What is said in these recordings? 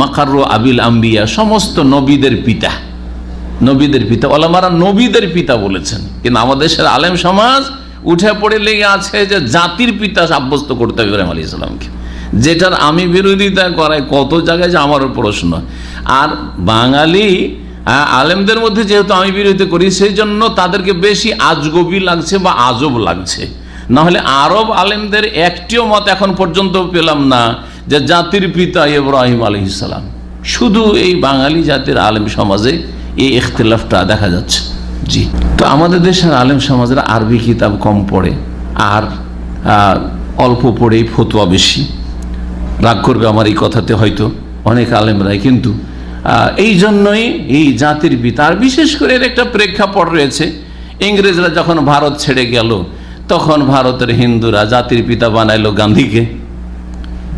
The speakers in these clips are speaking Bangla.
মাকার আবিল আম্বিয়া, সমস্ত নবীদের পিতা। নবীদের পিতা, ওলামারা নবীদের পিতা বলেছেন। কিন্তু আমাদের দেশের আলেম সমাজ উঠে পড়ে লেগে আছে যে জাতির পিতা সাব্যস্ত করতে হবে ইব্রাহিম আলী ইসলামকে যেটার আমি বিরোধিতা করাই কত জায়গায় যে আমারও প্রশ্ন। আর বাঙালি আলেমদের মধ্যে যেহেতু আমি বিরোধিতা করি, সেই জন্য তাদেরকে বেশি আজগবি লাগছে বা আজব লাগছে। নাহলে আরব আলেমদের একটিও মত এখন পর্যন্ত পেলাম না। যে জাতির পিতা ইব্রাহিম আলী ইসলাম শুধু এই বাঙালি জাতির আলেম সমাজে এই ইখতলাফটা দেখা যাচ্ছে। জি। তো আমাদের দেশের আলেম সমাজের আরবি কিতাব কম পড়ে, আর অল্প পড়েই ফতুয়া বেশি। রাগ করবে আমার এই কথাতে হয়তো অনেক আলেমরাই, কিন্তু এই জন্যই এই জাতির পিতা, আর বিশেষ করে এর একটা প্রেক্ষাপট রয়েছে। ইংরেজরা যখন ভারত ছেড়ে গেল, তখন ভারতের হিন্দুরা জাতির পিতা বানাইলো গান্ধীকে।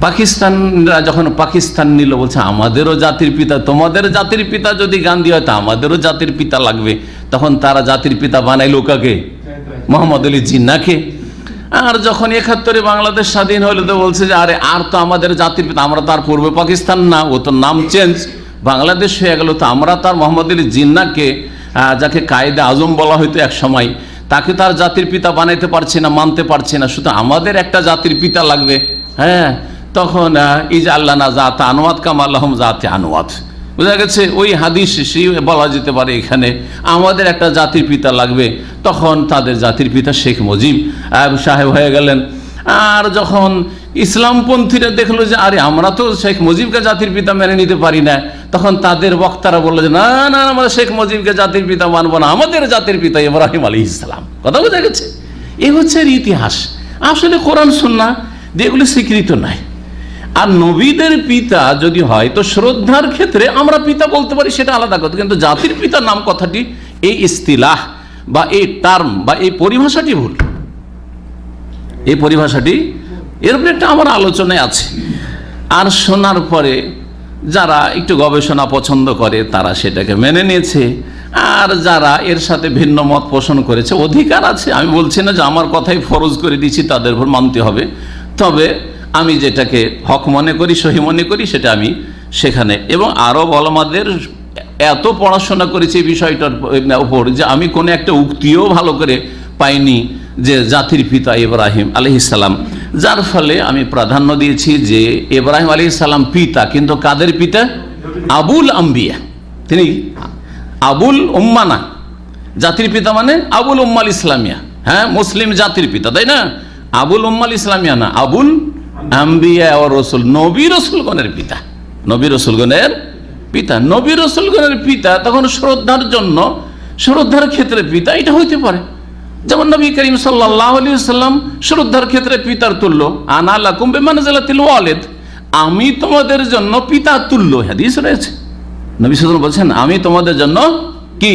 পাকিস্তানরা যখন পাকিস্তান নিল, বলছে, আমাদেরও জাতির পিতা, তোমাদের জাতির পিতা যদি গান্ধী হয়, তা আমাদেরও জাতির পিতা লাগবে। তখন তারা জাতির পিতা বানাইলো কাকে? মোহাম্মদ আলী জিন্নাকে আর যখন একাত্তরে বাংলাদেশ স্বাধীন হলো, তো বলছে যে, আরে, আর তো আমাদের জাতির পিতা, আমরা তার পূর্ব পাকিস্তান না, ও তো নাম চেঞ্জ। বাংলাদেশ হয়ে গেল, তো আমরা তার মোহাম্মদ আলী জিন্নাকে যাকে কায়দে আজম বলা হইতো এক সময়, তাকে তার জাতির পিতা বানাইতে পারছি না, মানতে পারছি না। শুধু আমাদের একটা জাতির পিতা লাগবে। হ্যাঁ তখন ইজ আল্লাহ না জাত আনোয়াত, কাম আল্লাহম জাতে আনোয়াত। বোঝা গেছে, ওই হাদিস বলা যেতে পারে এখানে, আমাদের একটা জাতির পিতা লাগবে, তখন তাদের জাতির পিতা শেখ মুজিব। সাহেব হয়ে গেলেন। আর যখন ইসলামপন্থীরা দেখল যে, আরে, আমরা তো শেখ মুজিবকে জাতির পিতা মেনে নিতে পারি না, তখন তাদের বক্তারা বলল যে, না না আমরা শেখ মুজিবকে জাতির পিতা মানবো না, আমাদের জাতির পিতা ইব্রাহিম আলী ইসলাম কথা বোঝা গেছে? এ হচ্ছে ইতিহাস। আসলে কোরআন সুন্না যেগুলি স্বীকৃত নাই। আর নবীদের পিতা যদি হয়, তো শ্রদ্ধার ক্ষেত্রে আমরা পিতা বলতে পারি সেটা আলাদা কথা। কিন্তু জাতির পিতার নাম কথাটি এই ইস্তিলাহ বা এই টার্ম বা এই পরিভাষাটি ভুল। এই পরিভাষাটি, এর উপরে একটা আমার আলোচনায় আছে। আর শোনার পরে যারা একটু গবেষণা পছন্দ করে, তারা সেটাকে মেনে নিয়েছে। আর যারা এর সাথে ভিন্ন মত পোষণ করেছে, অধিকার আছে। আমি বলছি না যে আমার কথাই ফরজ করে দিচ্ছি তাদের উপর মানতে হবে। তবে আমি যেটাকে হক মনে করি, সহি মনে করি, সেটা আমি সেখানে। এবং আরও বলমাদের এত পড়াশোনা করেছি এই বিষয়টার উপর যে আমি কোনো একটা উক্তিও ভালো করে পাইনি যে জাতির পিতা ইব্রাহিম আলহিসাল্লাম যার ফলে আমি প্রাধান্য দিয়েছি যে ইব্রাহিম আলী সাল্লাম পিতা, কিন্তু কাদের পিতা? আবুল আম্বিয়া। তিনি আবুল উম্মানা। জাতির পিতা মানে আবুল উম্মাল ইসলামিয়া। হ্যাঁ মুসলিম জাতির পিতা, তাই না? আবুল উম্মাল ইসলামিয়া না, আবুল আম্বিয়া ও রসুল নবী রসুলগণের পিতা। নবী রসুলগণের পিতা। নবী রসুলগণের পিতা তখন শ্রদ্ধার জন্য শ্রদ্ধার ক্ষেত্রে পিতা এটা হইতে পারে। যেমন নবী করিম সাল্লাহ আলী সাল্লাম শ্রদ্ধার ক্ষেত্রে পিতার তুল্য। আনালা কুম্বে মানজালাতিল ওয়ালেদ। আমি তোমাদের জন্য পিতা তুল্য হাদিস রয়েছে। নবী সাল্লাম বলছেন আমি তোমাদের জন্য কি?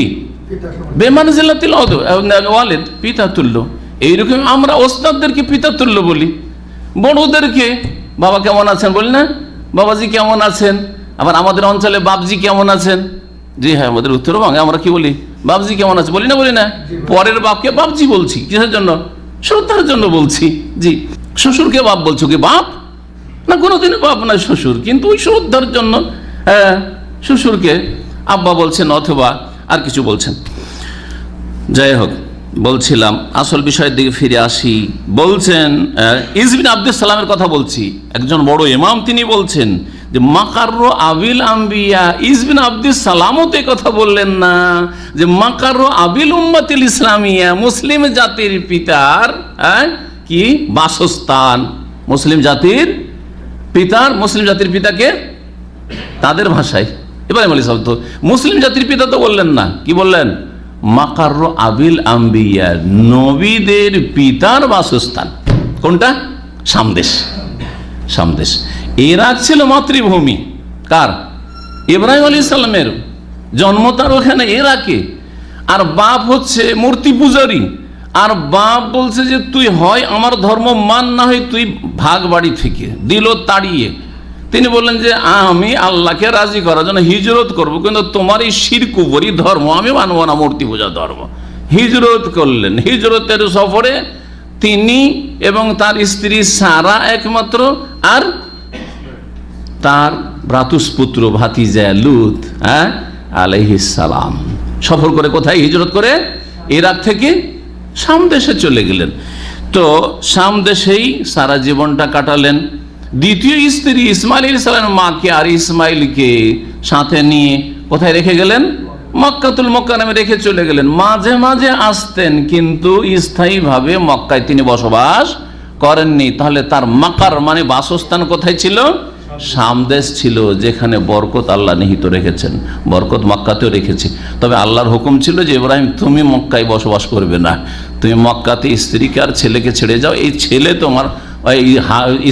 বেমানজিল্লাতিল ওয়ালেদ পিতা তুল্য। এইরকম আমরা ওস্তাদদেরকে পিতা তুল্য বলি। বড়োদেরকে বাবা কেমন আছেন? বলি না বাবাজি কেমন আছেন? আবার আমাদের অঞ্চলে বাপজি কেমন আছেন? জি হ্যাঁ আমাদের উত্তরবঙ্গে আমরা কি বলি? বাপজি কেমন আছে? বলি না বলি না। পরের বাপকে বাপজি বলছি। কিসের জন্য? শ্রদ্ধার জন্য বলছি। জি শ্বশুরকে বাপ বলছো কি বাপ? না কোনোদিনই বাপ না শ্বশুর। কিন্তু ওই শ্রদ্ধার জন্য হ্যাঁ শ্বশুরকে আব্বা বলছেন অথবা আর কিছু বলছেন। যাই হোক বলছিলাম, আসল বিষয়ের দিকে ফিরে আসি। বলছেন ইজবিন আব্দুল সালামের কথা বলছি। একজন বড় ইমাম তিনি বলছেন যে, মাকার্র আবিল আম্বিয়া। ইজবিন আব্দুল সালামও তো কথা বললেন না যে, মাকার্র আবিল উম্মাতিল ইসলামিয়া। মুসলিম জাতির পিতার কি? বাসস্থান। মুসলিম জাতির পিতার, মুসলিম জাতির পিতাকে তাদের ভাষায়। এবারে মালি তো মুসলিম জাতির পিতা তো বললেন না। কি বললেন? মাকার আবিল আম্বিয়া, নবীদের পিতার বাসস্থান। কোনটা? সামদেশ। সামদেশ। ইরাক ছিল মাতৃভূমি। কার? ইব্রাহিম আলী ইসলামের জন্ম তার ওখানে। ইরাকে আর বাপ হচ্ছে মূর্তি পূজারী। আর বাপ বলছে যে, তুই হয় আমার ধর্ম, মান না হয় তুই ভাগ বাড়ি থেকে। দিল তাড়িয়ে। তিনি বললেন যে, আমি আল্লাহকে রাজি করার জন্য হিজরত করব, কিন্তু তোমার এই শিরকুবরি ধর্ম, আমি মানব না, মূর্তি পূজা ধর্ম। হিজরত করলেন। হিজরতের সফরে তিনি এবং তার স্ত্রী সারা একমাত্র আর তার ভ্রাতুষ্পুত্র ভাতিজা লুত হ্যাঁ আলাইহিসালাম সফর করে কোথায়? হিজরত করে ইরাক থেকে সামদেশে চলে গেলেন। তো সামদেশেই সারা জীবনটা কাটালেন। দ্বিতীয় স্ত্রী ইসমাইল ইসলামের মাকে আর ইসমাইলকে সাথে নিয়ে কোথায় রেখে গেলেন? মক্কাতুল মক্কা নামে রেখে চলে গেলেন। মাঝে মাঝে আসতেন, কিন্তু স্থায়ীভাবে মক্কায় তিনি বসবাস করেননি। তাহলে তার মাকার মানে বাসস্থান কোথায় ছিল? সামদেশ ছিল, যেখানে বরকত আল্লাহ নিহিত রেখেছেন। বরকত মক্কাতেও রেখেছে। তবে আল্লাহর হুকুম ছিল যে, ইব্রাহিম, তুমি মক্কায় বসবাস করবে না। তুমি মক্কাতে স্ত্রীকে আর ছেলেকে ছেড়ে যাও। এই ছেলে তোমার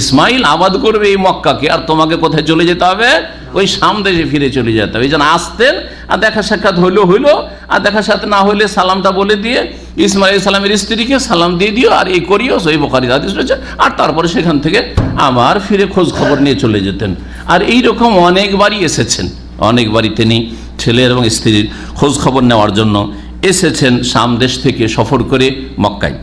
ইসমাইল আবাদ করবে এই মক্কাকে, আর তোমাকে কোথায় চলে যেতে হবে? ওই সামদেশে ফিরে চলে যেতে হবে। এই জন্য আসতেন, আর দেখা সাক্ষাৎ হইল হইল, আর দেখা সাক্ষাৎ না হলে সালামটা বলে দিয়ে ইসমাইল সালামের স্ত্রীকে সালাম দিয়ে দিও, আর এই করিও, সেই বখারি হাদিস রয়েছে। আর তারপরে সেখান থেকে আবার ফিরে খোঁজ খবর নিয়ে চলে যেতেন। আর এই রকম অনেকবারই এসেছেন অনেকবারই তিনি, ছেলের এবং স্ত্রীর খোঁজ খবর নেওয়ার জন্য এসেছেন সামদেশ থেকে সফর করে মক্কায়।